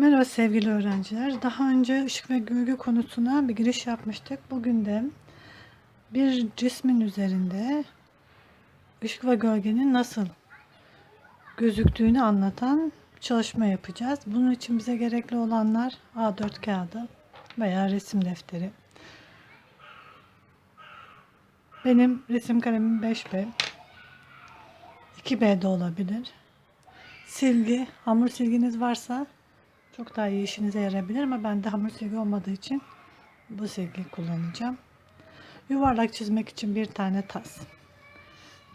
Merhaba sevgili öğrenciler. Daha önce ışık ve gölge konusuna bir giriş yapmıştık. Bugün de bir cismin üzerinde ışık ve gölgenin nasıl gözüktüğünü anlatan çalışma yapacağız. Bunun için bize gerekli olanlar A4 kağıdı veya resim defteri. Benim resim kalemim 5B. 2B de olabilir. Silgi, hamur silginiz varsa çok daha iyi işinize yarayabilir ama ben de hamur silgi olmadığı için bu silgi kullanacağım. Yuvarlak çizmek için bir tane tas.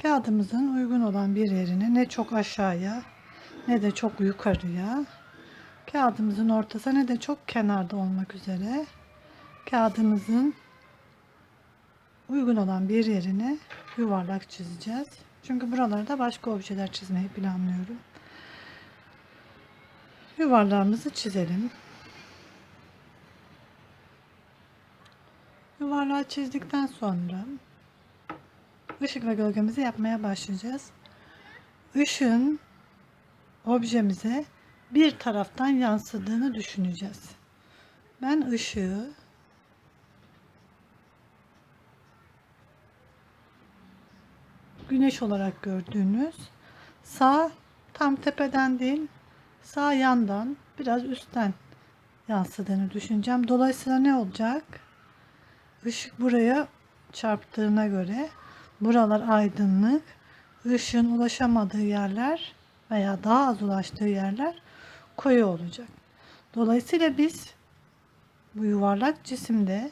Kağıdımızın uygun olan bir yerine ne çok aşağıya ne de çok yukarıya kağıdımızın ortasına ne de çok kenarda olmak üzere kağıdımızın uygun olan bir yerine yuvarlak çizeceğiz. Çünkü buralarda başka objeler çizmeyi planlıyorum. Yuvarlağımızı çizelim. Yuvarlağı çizdikten sonra ışık ve gölgemizi yapmaya başlayacağız. Işığın objemize bir taraftan yansıdığını düşüneceğiz. Ben ışığı güneş olarak gördüğünüz sağ tam tepeden değil sağ yandan biraz üstten yansıdığını düşüneceğim. Dolayısıyla ne olacak? Işık buraya çarptığına göre buralar aydınlık. Işığın ulaşamadığı yerler veya daha az ulaştığı yerler koyu olacak. Dolayısıyla biz bu yuvarlak cisimde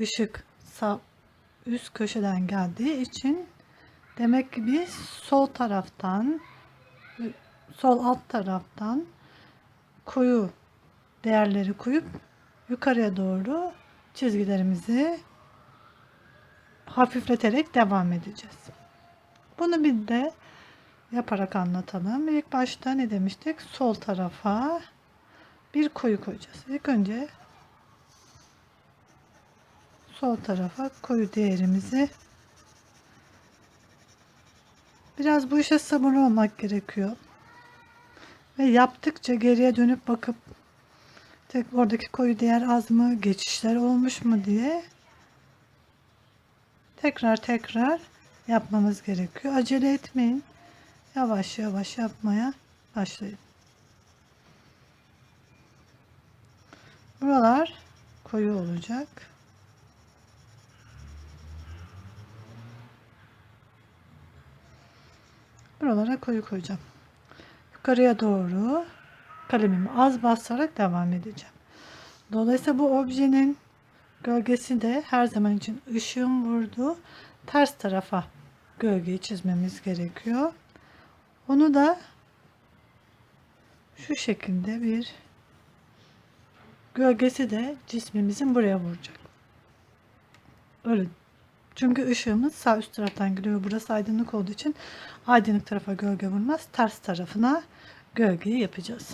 ışık sağ üst köşeden geldiği için demek ki biz sol taraftan sol alt taraftan koyu değerleri koyup yukarıya doğru çizgilerimizi hafifleterek devam edeceğiz. Bunu bir de yaparak anlatalım. İlk başta ne demiştik? Sol tarafa bir koyu koyacağız. İlk önce sol tarafa koyu değerimizi biraz bu işe sabırlı olmak gerekiyor. Ve yaptıkça geriye dönüp bakıp tek oradaki koyu değer az mı, geçişler olmuş mu diye tekrar tekrar yapmamız gerekiyor. Acele etmeyin. Yavaş yavaş yapmaya başlayın. Buralar koyu olacak. Buralara koyu koyacağım yukarıya doğru kalemimi az basarak devam edeceğim. Dolayısıyla bu objenin gölgesi de her zaman için ışığın vurduğu ters tarafa gölgeyi çizmemiz gerekiyor. Onu da şu şekilde bir gölgesi de cismimizin buraya vuracak. Öyle. Çünkü ışığımız sağ üst taraftan geliyor. Burası aydınlık olduğu için aydınlık tarafa gölge vurmaz. Ters tarafına gölgeyi yapacağız.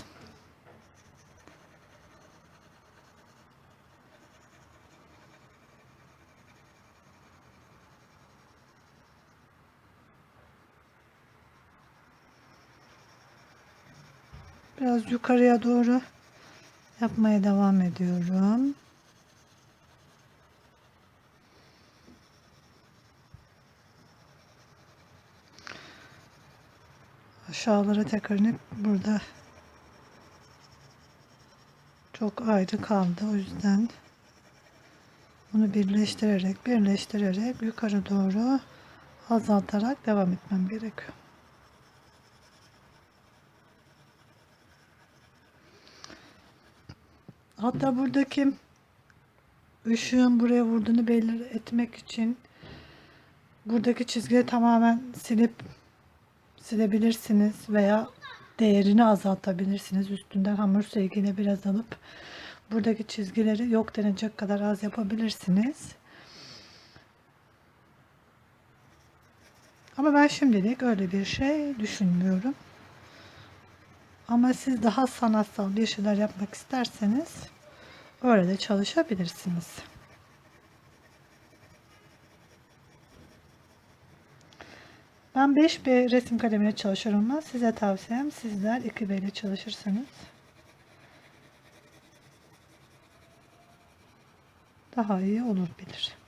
Biraz yukarıya doğru yapmaya devam ediyorum. Aşağılara tekrar inip burada çok ayrı kaldı. O yüzden bunu birleştirerek birleştirerek yukarı doğru azaltarak devam etmem gerekiyor. Hatta buradaki ışığın buraya vurduğunu belli etmek için buradaki çizgiyi tamamen silip silebilirsiniz veya değerini azaltabilirsiniz. Üstünden hamur silgiyle biraz alıp buradaki çizgileri yok denecek kadar az yapabilirsiniz. Ama ben şimdilik öyle bir şey düşünmüyorum. Ama siz daha sanatsal bir şeyler yapmak isterseniz öyle de çalışabilirsiniz. Ben 5B resim kalemiyle çalışıyorum ama size tavsiyem sizler 2B ile çalışırsanız daha iyi olur bilir.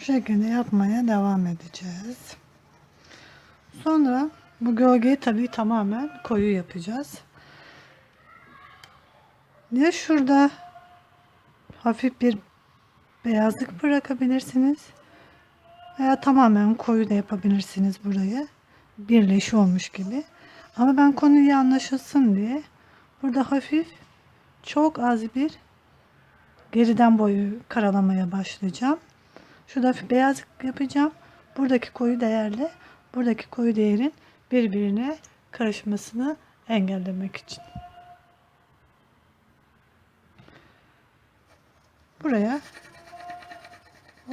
Bu şekilde yapmaya devam edeceğiz. Sonra bu gölgeyi tabii tamamen koyu yapacağız. Ya şurada hafif bir beyazlık bırakabilirsiniz. Veya tamamen koyu da yapabilirsiniz burayı. Birleşi olmuş gibi. Ama ben konuyu anlaşılsın diye burada hafif çok az bir geriden boyu karalamaya başlayacağım. Şurada beyazlık yapacağım. Buradaki koyu değerle buradaki koyu değerin birbirine karışmasını engellemek için. Buraya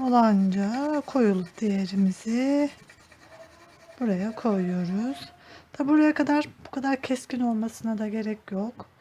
olanca koyuluk değerimizi buraya koyuyoruz. Tabi buraya kadar bu kadar keskin olmasına da gerek yok.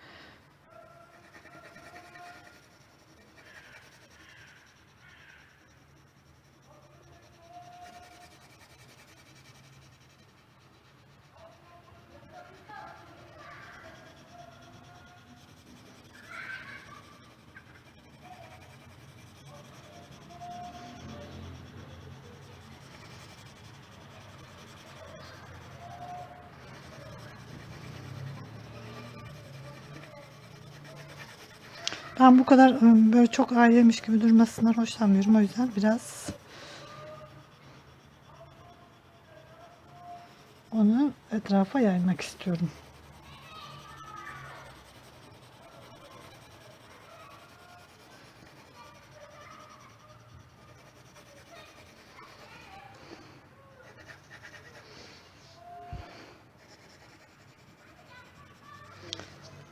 Ben bu kadar ıı, böyle çok ayrıymış gibi durmasından hoşlanmıyorum. O yüzden biraz onu etrafa yaymak istiyorum.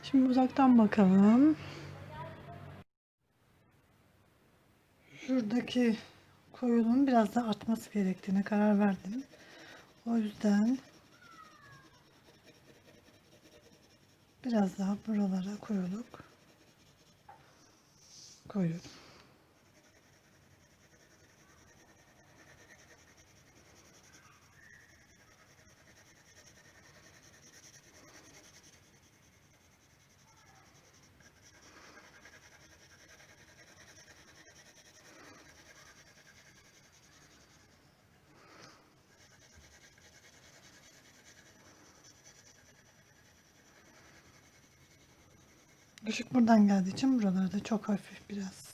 Şimdi uzaktan bakalım. Şuradaki koyuluğun biraz da artması gerektiğine karar verdim. O yüzden biraz daha buralara koyuluk koyuyorum. Işık buradan geldiği için buralarda çok hafif biraz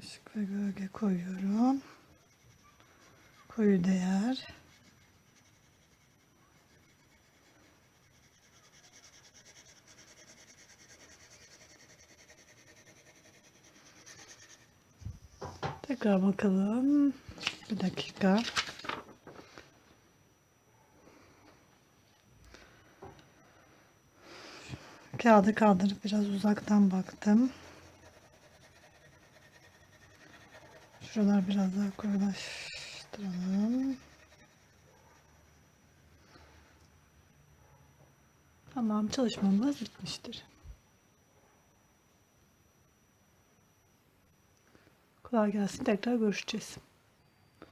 ışık ve gölge koyuyorum. Koyu değer. Tekrar bakalım. Bir dakika. Kağıdı kaldırıp biraz uzaktan baktım. Şuralar biraz daha koyulaştıralım. Tamam çalışmamız bitmiştir. Kolay gelsin. Tekrar görüşeceğiz.